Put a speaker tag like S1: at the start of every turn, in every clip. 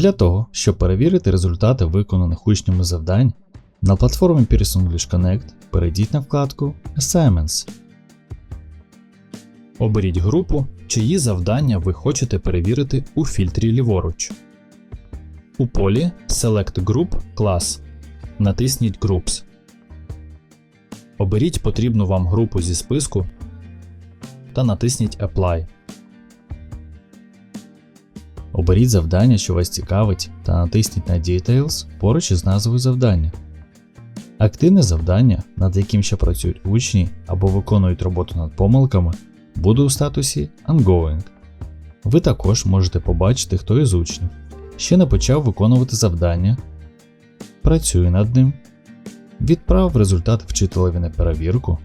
S1: Для того, щоб перевірити результати виконаних учнями завдань, на платформі Pearson English Connect перейдіть на вкладку Assignments. Оберіть групу, чиї завдання ви хочете перевірити у фільтрі ліворуч. У полі Select Group Class натисніть Groups. Оберіть потрібну вам групу зі списку та натисніть Apply. Оберіть завдання, що вас цікавить, та натисніть на Details поруч із назвою завдання. Активне завдання, над яким ще працюють учні або виконують роботу над помилками, буде у статусі Ongoing. Ви також можете побачити, хто із учнів ще не почав виконувати завдання, працює над ним, відправив результат вчителеві на перевірку,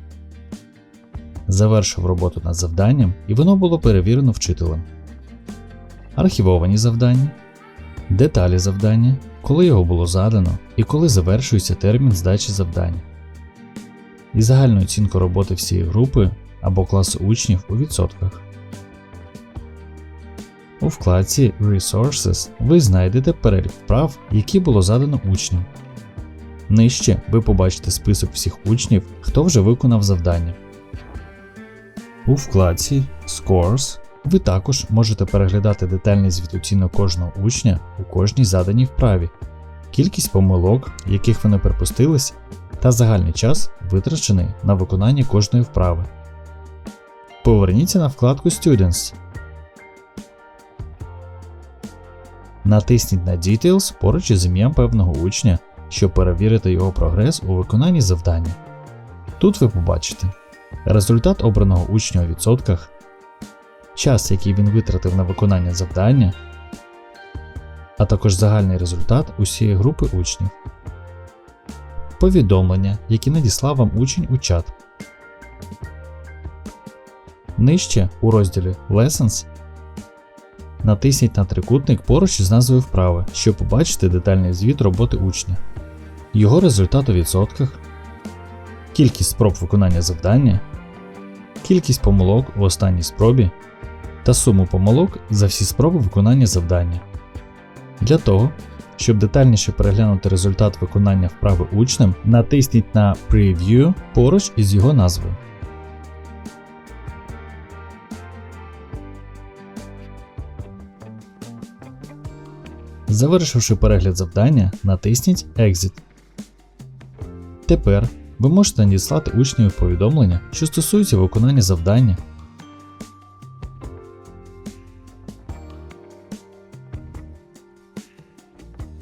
S1: завершив роботу над завданням і воно було перевірено вчителем. Архівовані завдання, деталі завдання, коли його було задано і коли завершується термін здачі завдання, і загальну оцінку роботи всієї групи або класу учнів у відсотках. У вкладці Resources ви знайдете перелік вправ, які було задано учням. Нижче ви побачите список всіх учнів, хто вже виконав завдання. У вкладці Scores ви також можете переглядати детальний звіт оцінок кожного учня у кожній заданій вправі, кількість помилок, яких вони припустились, та загальний час, витрачений на виконання кожної вправи. Поверніться на вкладку Students. Натисніть на Details поруч із ім'ям певного учня, щоб перевірити його прогрес у виконанні завдання. Тут ви побачите результат обраного учня у відсотках, час, який він витратив на виконання завдання, а також загальний результат усієї групи учнів, повідомлення, які надіслав вам учень у чат. Нижче у розділі Lessons натисніть на трикутник поруч із назвою вправи, щоб побачити детальний звіт роботи учня, його результат у відсотках, кількість спроб виконання завдання, кількість помилок у останній спробі та суму помилок за всі спроби виконання завдання. Для того, щоб детальніше переглянути результат виконання вправи учнем, натисніть на Preview поруч із його назвою. Завершивши перегляд завдання, натисніть Exit. Тепер ви можете надіслати учневі повідомлення, що стосуються виконання завдання.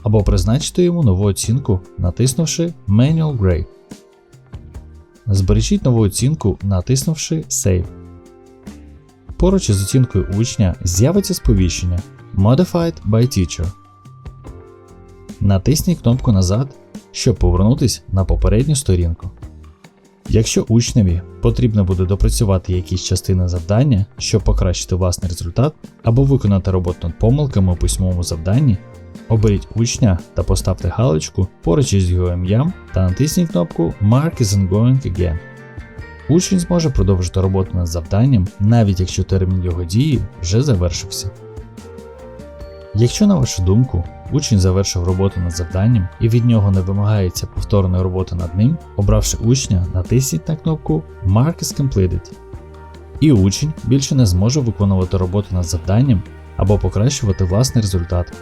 S1: Або призначити йому нову оцінку, натиснувши Manual Grade. Збережіть нову оцінку, натиснувши Save. Поруч із оцінкою учня з'явиться сповіщення Modified by Teacher. Натисніть кнопку назад, щоб повернутися на попередню сторінку. Якщо учневі потрібно буде допрацювати якісь частини завдання, щоб покращити власний результат, або виконати роботу над помилками у письмовому завданні, оберіть учня та поставте галочку поруч із його ім'ям та натисніть кнопку Mark is ongoing again. Учень зможе продовжити роботу над завданням, навіть якщо термін його дії вже завершився. Якщо, на вашу думку, учень завершив роботу над завданням і від нього не вимагається повторної роботи над ним, обравши учня, натисніть на кнопку Mark is completed. І учень більше не зможе виконувати роботу над завданням або покращувати власний результат.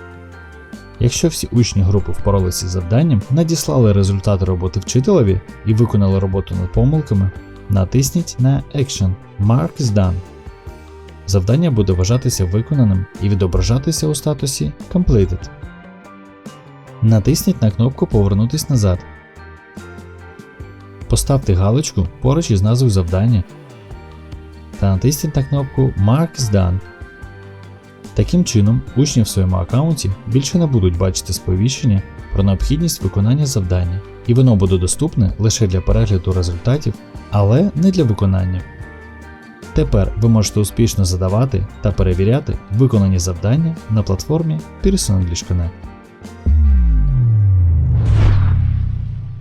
S1: Якщо всі учні групи впоралися з завданням, надіслали результати роботи вчителеві і виконали роботу над помилками, натисніть на Action Mark is done. Завдання буде вважатися виконаним і відображатися у статусі Completed. Натисніть на кнопку Повернутись назад. Поставте галочку поруч із назвою завдання та натисніть на кнопку Mark is done. Таким чином, учні в своєму аккаунті більше не будуть бачити сповіщення про необхідність виконання завдання, і воно буде доступне лише для перегляду результатів, але не для виконання. Тепер ви можете успішно задавати та перевіряти виконані завдання на платформі Pearson Connect.